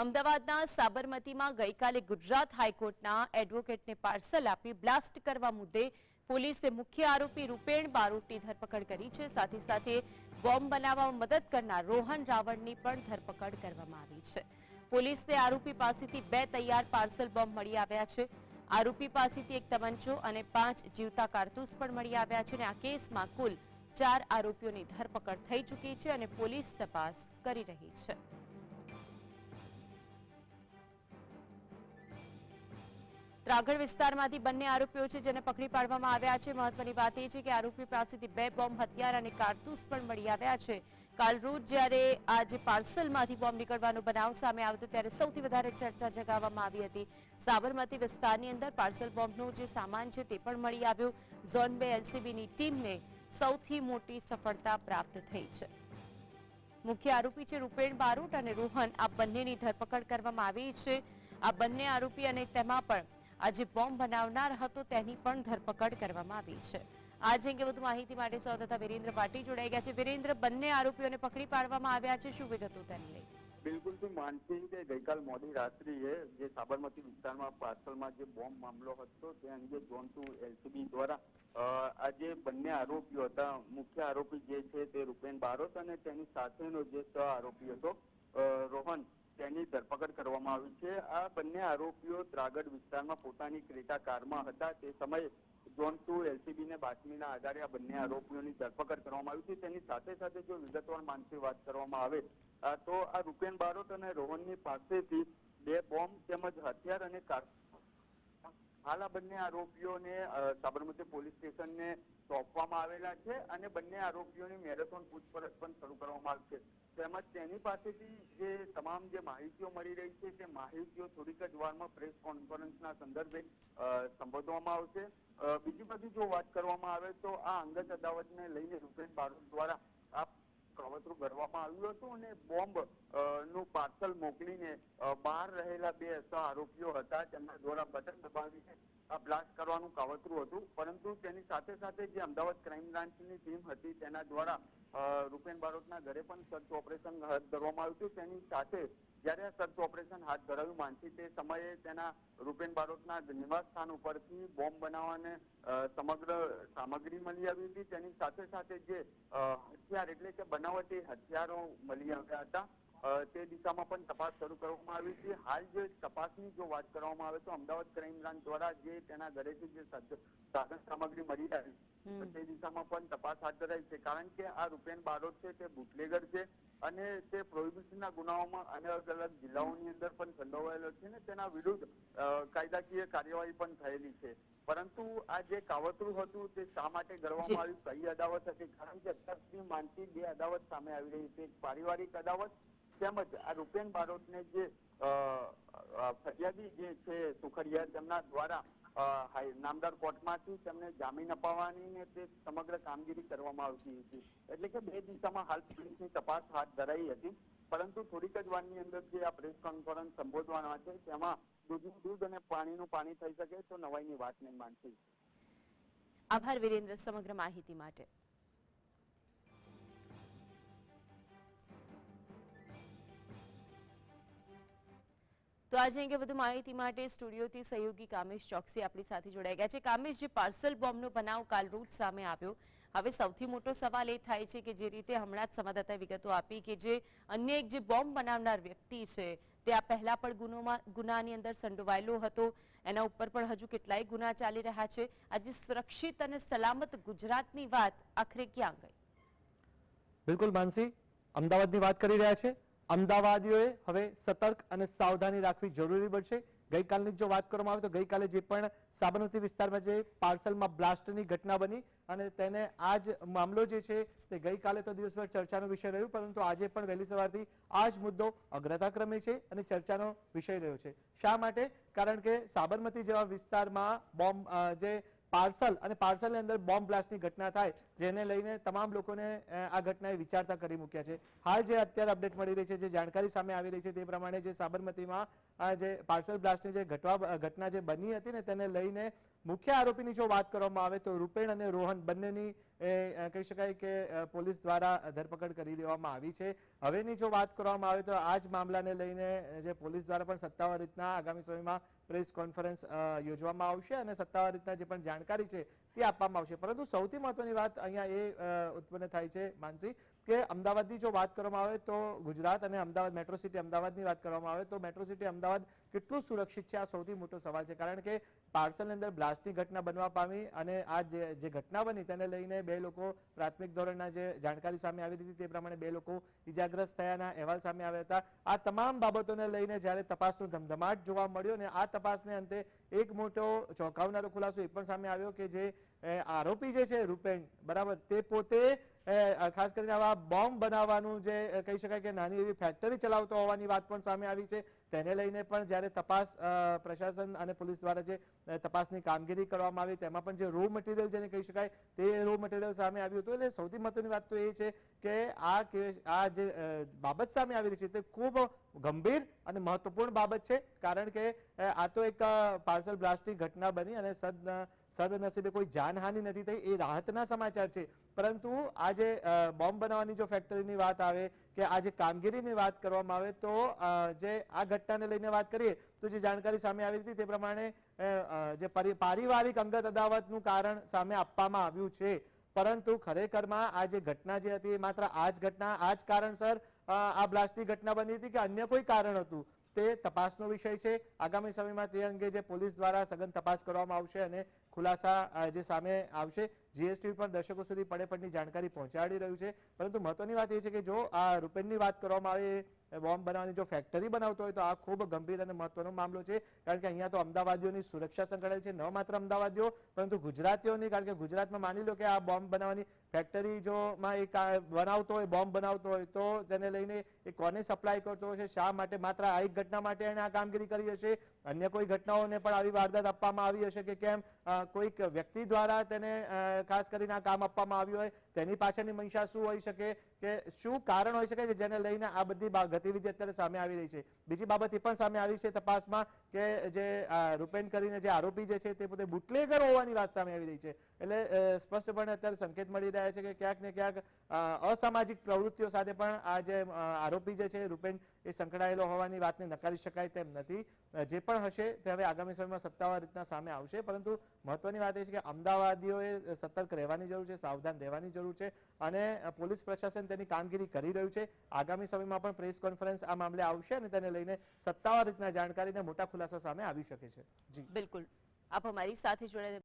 અમદાવાદના સાબરમતીમાં ગઈકાલે ગુજરાત હાઈકોર્ટના એડવોકેટને પાર્સલ આપી બ્લાસ્ટ કરવા મુદ્દે પોલીસે મુખ્ય આરોપી રૂપેણ બારોટની ધરપકડ કરી છે. સાથે સાથે બોમ્બ બનાવવામાં મદદ કરનાર રોહન રાવણની પણ ધરપકડ કરવામાં આવી છે. પોલીસને આરોપી પાસેથી બે તૈયાર પાર્સલ બોમ્બ મળી આવ્યા છે. આરોપી પાસેથી એક તમંચો અને પાંચ જીવતા કારતૂસ પણ મળી આવ્યા છે અને આ કેસમાં કુલ ચાર આરોપીઓની ધરપકડ થઈ ચૂકી છે અને પોલીસ તપાસ કરી રહી છે. ત્રાગડ વિસ્તારમાંથી બંને આરોપીઓ છે જેને પકડી પાડવામાં આવ્યા છે. મહત્વની વાત એ છે કે આરોપી પાસેથી બે બોમ્બ હથિયાર અને કારતૂસ પણ મળી આવ્યા છે. કાલ રોજ જ્યારે આ પાર્સલમાંથી બોમ્બ નીકળવાનો બનાવ સામે આવ્યો ત્યારે સૌથી વધારે ચર્ચા જગાવવામાં આવી હતી. સાબરમતી વિસ્તારની અંદર પાર્સલ બોમ્બનો જે સામાન છે તે પણ મળી આવ્યો. ઝોન બે એલસીબીની ટીમને સૌથી મોટી સફળતા પ્રાપ્ત થઈ છે. મુખ્ય આરોપી છે રૂપેણ બારોટ અને રોહન. આ બંનેની ધરપકડ કરવામાં આવી છે. આ બંને આરોપી અને તેમાં પણ આ જે બોમ્બ બનાવનાર હતો તેની પણ ધરપકડ કરવામાં આવી છે. આજ અંગે વધુ માહિતી માટે સૌદાતા વિરેન્દ્ર પાટી જોડાઈ ગયા છે. વિરેન્દ્ર, બંને આરોપીઓને પકડી પાડવામાં આવ્યા છે. શું વિગતો લઈ? બિલકુલથી માનસિંહ કે ગઈકાલ મોડી રાત્રિએ જે સાબરમતી વિસ્તારમાં પાર્સલમાં જે બોમ્બ મામલો હતો, તે અંગે ઝોન ટુ એલસીબી દ્વારા આ જે બંને આરોપીઓ હતા. મુખ્ય આરોપી જે છે તે રૂપેન બારોટ અને તેની સાથેનો જે સહ આરોપી હતો ધરપકડ કરવામાં આવી છે. આ બંને આરોપીઓ ત્રાગડ વિસ્તારમાં પોતાની ક્રેટા કારમાં હતા. તે સમયે ઝોન ટુ એલસીબી ને બાતમીના આધારે આ બંને આરોપીઓની ધરપકડ કરવામાં આવી છે તેની સાથે સાથે જો વિગતવાર માનસી વાત કરવામાં આવે તો આ રૂપેન બારોટ અને રોહનની પાસેથી બે બોમ્બ તેમજ હથિયાર અને કાર હાલ આ બંને આરોપીઓને સાબરમતી પોલીસ સ્ટેશનને સોંપવામાં આવેલા છે અને બંને આરોપીઓની મેરેથોન પૂછપરછ પણ શરૂ કરવામાં આવશે તેમજ તેની પાસેથી જે તમામ જે માહિતીઓ મળી રહી છે, તે માહિતીઓ થોડીક જ વારમાં પ્રેસ કોન્ફરન્સના સંદર્ભે સંબોધવામાં આવશે. બીજી બધી જો વાત કરવામાં આવે તો આ અંગત અદાવતને લઈને રૂપેશ બારોટ દ્વારા આ કવતરું કરવામાં આવ્યું હતું અને બોમ્બનું પાર્સલ મોકલીને બહાર રહેલા બે આરોપીઓ હતા, તેમના દ્વારા બટન દબાવીને બ્લાસ્ટ કરવાનું કાવતરું હતું. પરંતુ તેની સાથે સાથે જે અમદાવાદ ક્રાઇમ બ્રાન્ચની ટીમ હતી, તેના દ્વારા રૂપેન બારોટના ઘરે પણ સર્ચ ઓપરેશન હાથ ધરવામાં આવ્યું હતું. તેની સાથે જ્યારે આ સર્ચ ઓપરેશન હાથ ધરાવ્યું માનસી, તે સમયે તેના રૂપેન બારોટના નિવાસ સ્થાન ઉપરથી બોમ્બ બનાવવાને સમગ્ર સામગ્રી મળી આવી હતી. તેની સાથે સાથે જે હથિયાર એટલે કે બનાવટી હથિયારો મળી આવ્યા હતા. તે દિશામાં પણ તપાસ શરૂ કરવામાં આવી છે હાલ જે તપાસની જો વાત કરવામાં આવે તો અમદાવાદ ક્રાઇમ બ્રાન્ચ દ્વારા જે તેના ઘરેથી જે સાધ- સાધન સામગ્રી મળી આવી. તે દિશામાં પણ તપાસ હાથ ધરાઈ છે. કારણ કે આ રૂપેન બારોટ છે તે બુટલેગર છે અને તે પ્રોહિબિશનના ગુનાઓમાં અલગ અલગ જિલ્લાઓની અંદર પણ સંડોવાયેલો છે ને તેના વિરુદ્ધ કાયદાકીય કાર્યવાહી પણ થયેલી છે. પરંતુ આ જે કાવતરું હતું તે શા માટે ગણવામાં કરવામાં આવ્યું? કઈ અદાવત હતી? કારણ કે અત્યાર સુધી માનતી બે અદાવત સામે આવી રહી છે. એક પારિવારિક અદાવત તેમજ આ રૂપેન બારોટને જે ફરિયાદી જે છે સુખડિયા તેમના દ્વારા નામદાર કોર્ટમાંથી તેમને જામીન અપાવવાની ને તે સમગ્ર કામગીરી કરવામાં આવતી હતી. એટલે કે બે દિશામાં હાલ પોલીસની તપાસ હાથ ધરાઈ હતી. પરંતુ થોડીક જ વારની અંદર જે આ પ્રેસ કોન્ફરન્સ સંબોધવાના છે, તેમાં દૂધનું દૂધ અને પાણીનું પાણી થઈ શકે, તો નવાઈની વાત નહીં માનતી. આભાર, વિરેન્દ્ર, સમગ્ર માહિતી માટે. તો આજે અંગે વધુ માહિતી માટે સ્ટુડિયોથી સહયોગી કામેશ ચોકસી આપણી સાથે જોડાઈ ગયા છે. કામેશ, જે પાર્સલ બોમ્બનો બનાવ કાલ રૂટ સામે આવ્યો. હવે સૌથી મોટો સવાલ એ થાય છે કે જે રીતે હમણાં જ સંવાદદાતાએ વિગતો આપી કે જે અન્ય એક જે બોમ્બ બનાવનાર વ્યક્તિ છે, તે આ પહેલા પણ ગુનોમાં, ગુનાની અંદર સંડોવાયેલો હતો. એના ઉપર પણ હજુ કેટલાય ગુના ચાલી રહ્યા છે. આજે સુરક્ષિત અને સલામત ગુજરાતની વાત આખરે ક્યાં ગઈ? બિલકુલ માનસી, અમદાવાદની વાત કરી રહ્યા છે. અમદાવાદીઓએ હવે સતર્ક અને સાવધાની રાખવી જરૂરી બનશે. ગઈકાલની જો વાત કરવામાં આવે તો ગઈકાલે જે પણ સાબરમતી વિસ્તારમાં જે પાર્સલમાં બ્લાસ્ટની ઘટના બની અને તેને આ જ મામલો જે છે તે ગઈકાલે તો દિવસભર ચર્ચાનો વિષય રહ્યો, પરંતુ આજે પણ વહેલી સવારથી આ જ મુદ્દો અગ્રતાક્રમે છે અને ચર્ચાનો વિષય રહ્યો છે. શા માટે? કારણ કે સાબરમતી જેવા વિસ્તારમાં બોમ્બ જે પાર્સલ અને પાર્સલની અંદર બોમ્બ બ્લાસ્ટની ઘટના થાય, જેને લઈને તમામ લોકોને આ ઘટનાએ વિચારતા કરી મૂક્યા છે. હાલ જે અત્યારે અપડેટ મળી રહી છે, જે જાણકારી સામે આવી રહી છે, તે પ્રમાણે જે સાબરમતીમાં આ જે પાર્સલ બ્લાસ્ટની જે ઘટવા ઘટના જે બની હતી ને, તેને લઈને મુખ્ય આરોપીની જો વાત કરવામાં આવે તો રૂપેણ અને રોહન બંનેની એ, કહી શકાય કે પોલીસ દ્વારા ધરપકડ કરી દેવામાં આવી છે. હવેની જો વાત કરવામાં આવે તો આ જ મામલાને લઈને જે પોલીસ દ્વારા પણ સત્તાવાર રીતના આગામી સમયમાં પ્રેસ કોન્ફરન્સ યોજવામાં આવશે અને સત્તાવાર રીતના જે પણ જાણકારી છે તે આપવામાં આવશે. પરંતુ સૌથી મહત્વની વાત અહીંયા એ ઉત્પન્ન થાય છે માનસી કે અમદાવાદની જો વાત કરવામાં આવે તો ગુજરાત અને અમદાવાદ મેટ્રો સિટી અમદાવાદની વાત કરવામાં આવે તો મેટ્રો સિટી અમદાવાદ કેટલું સુરક્ષિત છે? આ સૌથી મોટો સવાલ છે. કારણ કે પાર્સલની અંદર બ્લાસ્ટની ઘટના બનવા પામી અને આ જે ઘટના બની તેને લઈને બે લોકો પ્રાથમિક ધોરણના જે જાણકારી સામે આવી હતી તે પ્રમાણે બે લોકો ઇજાગ્રસ્ત થયાના અહેવાલ સામે આવ્યા હતા. આ તમામ બાબતોને લઈને જ્યારે તપાસનો ધમધમાટ જોવા મળ્યો ને આ તપાસને અંતે એક મોટો ચોંકાવનારો ખુલાસો એ પણ સામે આવ્યો કે જે આરોપી જે છે રૂપેણ બરાબર, તે પોતે ખાસ કરીને આવા બોમ્બ બનાવવાનું જે કહી શકાય કે નાની એવી ફેક્ટરી ચલાવતો હોવાની વાત પણ સામે આવી છે. તેને લઈને પણ જ્યારે તપાસ પ્રશાસન અને પોલીસ દ્વારા જે તપાસની કામગીરી કરવામાં આવી, તેમાં પણ જે રો મટીરિયલ જેને કહી શકાય, તે રો મટીરિયલ સામે આવ્યું હતું. એટલે સૌથી મહત્વની વાત તો એ છે કે આ કેસ આ જે બાબત સામે આવી રહી છે, તે ખૂબ ગંભીર અને મહત્વપૂર્ણ બાબત છે. કારણ કે આ તો એક પાર્સલ બ્લાસ્ટની ઘટના બની અને સદ સદનસીબે કોઈ જાનહાનિ નથી થઈ, એ રાહતના સમાચાર છે. પરંતુ આજે બોમ્બ બનાવવાની જો ફેક્ટરીની વાત આવે કે આજે કામગીરીની વાત કરવામાં આવે, તો જે આ ઘટનાને લઈને વાત કરીએ, તો જે જાણકારી સામે આવી હતી તે પ્રમાણે જે પરી- પારિવારિક અંગત અદાવતનું કારણ સામે આપવામાં આવ્યું છે. પરંતુ ખરેખરમાં આ જે ઘટના જે હતી માત્ર આ જ ઘટના આ જ કારણસર આ બ્લાસ્ટની ઘટના બની હતી કે અન્ય કોઈ કારણ હતું? તે તપાસનો વિષય છે. આગામી સમયમાં તે અંગે જે પોલીસ દ્વારા સઘન તપાસ કરવામાં આવશે અને ખુલાસા જે સામે આવશે જીએસટી પણ દર્શકો સુધી પડે પડની જાણકારી પહોંચાડી રહ્યું છે. પરંતુ મહત્વની વાત એ છે કે જો આ રૂપેણની વાત કરવામાં આવે બોમ્બ બનાવવાની જો ફેક્ટરી બનાવતો હોય તો આ ખૂબ ગંભીર અને મહત્વનો મામલો છે. કારણ કે અહીંયા તો અમદાવાદીઓની સુરક્ષા સંકળાયેલ છે, ન માત્ર અમદાવાદીઓ, પરંતુ ગુજરાતીઓની, કારણ કે ગુજરાતમાં માની લો કે આ બોમ્બ બનાવવાની ફેક્ટરી જો માં એક બનાવતો હોય, બોમ્બ બનાવતો હોય, તો તેને લઈને એ કોને સપ્લાય કરતો હશે, શા માટે માત્ર આ એક ઘટના માટે એણે આ કામગીરી કરી હશે? અન્ય કોઈ ઘટનાઓને પણ આવી વારદાત આપવામાં આવી હશે કે કેમ? કોઈક વ્યક્તિ દ્વારા તેને ખાસ કરીને આ કામ આપવામાં આવ્યું હોય, તેની પાછળની મંશા શું હોઈ શકે કે શું કારણ હોઈ શકે કે જેને લઈને આ બધી ગતિવિધિ અત્યારે સામે આવી રહી છે. બીજી બાબત એ પણ સામે આવી છે તપાસમાં કે જે રૂપેન કરીને જે આરોપી જે છે તે પોતે બુટલેગર હોવાની વાત સામે આવી રહી છે. એટલે સ્પષ્ટપણે અત્યારે સંકેત મળી રહ્યા છે કે ક્યાંક ને ક્યાંક અસામાજિક પ્રવૃત્તિઓ સાથે પણ આ જે આરોપી જે છે રૂપેન એ સંકળાયેલો હોવાની વાતને નકારી શકાય તેમ નથી. જે પણ હશે તે હવે આગામી સમયમાં સત્તાવાર રીતના સામે આવશે. પરંતુ મહત્વની વાત એ છે કે અમદાવાદીઓએ સતર્ક રહેવાની જરૂર છે, સાવધાન રહેવાની જરૂર છે અને પોલીસ પ્રશાસન તેની કામગીરી કરી રહ્યું છે. આગામી સમયમાં પણ પ્રેસ કોન્ફરન્સ આ મામલે આવશે અને તેને લઈને સત્તાવાર રીતના જાણકારીને મોટા ખુલાસા સામે આવી શકે છે. જી. બિલકુલ. આપ અમારી સાથે જોડાયા